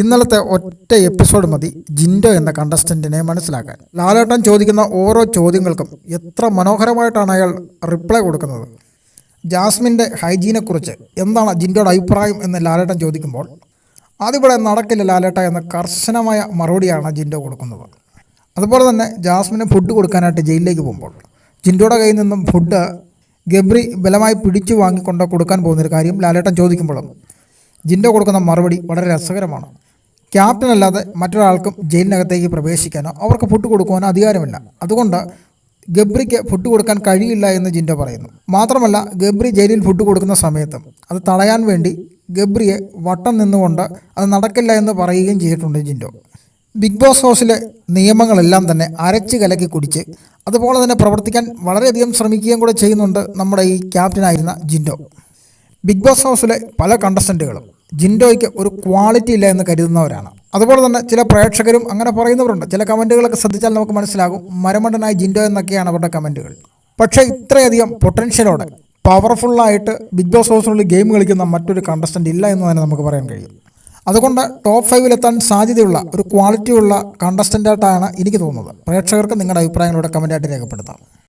ഇന്നലത്തെ ഒറ്റ എപ്പിസോഡ് മതി. ജിൻഡോ എന്ന കണ്ടസ്റ്റന്റിനെ മനസ്സിലാക്കാൻ. ലാലേട്ടൻ ചോദിക്കുന്ന ഓരോ ചോദ്യങ്ങൾക്കും എത്ര മനോഹരമായിട്ടാണ് അയാൾ റിപ്ലൈ കൊടുക്കുന്നത്? ജാസ്മിന്റെ ഹൈജീനെക്കുറിച്ച് എന്താണ് ജിൻഡോയുടെ അഭിപ്രായം എന്ന് ലാലേട്ടൻ ചോദിക്കുമ്പോൾ അതിവിടെ നടക്കില്ല ലാലേട്ട എന്ന കർശനമായ മറുപടിയാണ് ജിൻഡോ കൊടുക്കുന്നത്. അതുപോലെ തന്നെ ജാസ്മിന് ഫുഡ് കൊടുക്കാനായിട്ട് ജയിലിലേക്ക് പോകുമ്പോൾ ജിൻഡോയുടെ കയ്യിൽ നിന്നും ഫുഡ് ഗബ്രി ബലമായി പിടിച്ചു വാങ്ങിക്കൊണ്ട് കൊടുക്കാൻ പോകുന്നൊരു കാര്യം ലാലേട്ടൻ ചോദിക്കുമ്പോഴും ജിൻഡോ കൊടുക്കുന്ന മറുപടി വളരെ രസകരമാണ്. ക്യാപ്റ്റൻ അല്ലാതെ മറ്റൊരാൾക്കും ജയിലിനകത്തേക്ക് പ്രവേശിക്കാനോ അവർക്ക് ഫുഡ് കൊടുക്കുവാനോ അധികാരമില്ല. അതുകൊണ്ട് ഗബ്രിക്ക് ഫുഡ് കൊടുക്കാൻ കഴിയില്ല എന്ന് ജിൻഡോ പറയുന്നു. മാത്രമല്ല ഗബ്രി ജയിലിൽ ഫുഡ് കൊടുക്കുന്ന സമയത്തും അത് തടയാൻ വേണ്ടി ഗബ്രിയെ വട്ടം നിന്നുകൊണ്ട് അത് നടക്കില്ല എന്ന് പറയുകയും ചെയ്തിട്ടുണ്ട് ജിൻഡോ. ബിഗ് ബോസ് ഹൗസിലെ നിയമങ്ങളെല്ലാം തന്നെ അരച്ച് കലക്കി കുടിച്ച് അതുപോലെ തന്നെ പ്രവർത്തിക്കാൻ വളരെയധികം ശ്രമിക്കുകയും കൂടെ ചെയ്യുന്നുണ്ട് നമ്മുടെ ഈ ക്യാപ്റ്റനായിരുന്ന ജിൻഡോ. ബിഗ് ബോസ് ഹൗസിലെ പല കണ്ടസ്റ്റന്റുകളും ജിൻഡോയ്ക്ക് ഒരു ക്വാളിറ്റി ഇല്ല എന്ന് കരുതുന്നവരാണ്. അതുപോലെ തന്നെ ചില പ്രേക്ഷകരും അങ്ങനെ പറയുന്നവരുണ്ട്. ചില കമന്റുകളൊക്കെ ശ്രദ്ധിച്ചാൽ നമുക്ക് മനസ്സിലാകും മരമണ്ടനായ ജിൻഡോ എന്നൊക്കെയാണ് അവരുടെ കമന്റുകൾ പക്ഷേ ഇത്രയധികം പൊട്ടൻഷ്യലോടെ പവർഫുള്ളായിട്ട് ബിഗ് ബോസ് ഹൗസിനുള്ളിൽ ഗെയിം കളിക്കുന്ന മറ്റൊരു കണ്ടസ്റ്റന്റ് ഇല്ല എന്ന് തന്നെ നമുക്ക് പറയാൻ കഴിയും. അതുകൊണ്ട് ടോപ്പ് ഫൈവിലെത്താൻ സാധ്യതയുള്ള ഒരു ക്വാളിറ്റിയുള്ള കണ്ടസ്റ്റന്റായിട്ടാണ് എനിക്ക് തോന്നുന്നത്. പ്രേക്ഷകർക്ക് നിങ്ങളുടെ അഭിപ്രായങ്ങളോടെ കമന്റായിട്ട് രേഖപ്പെടുത്താം.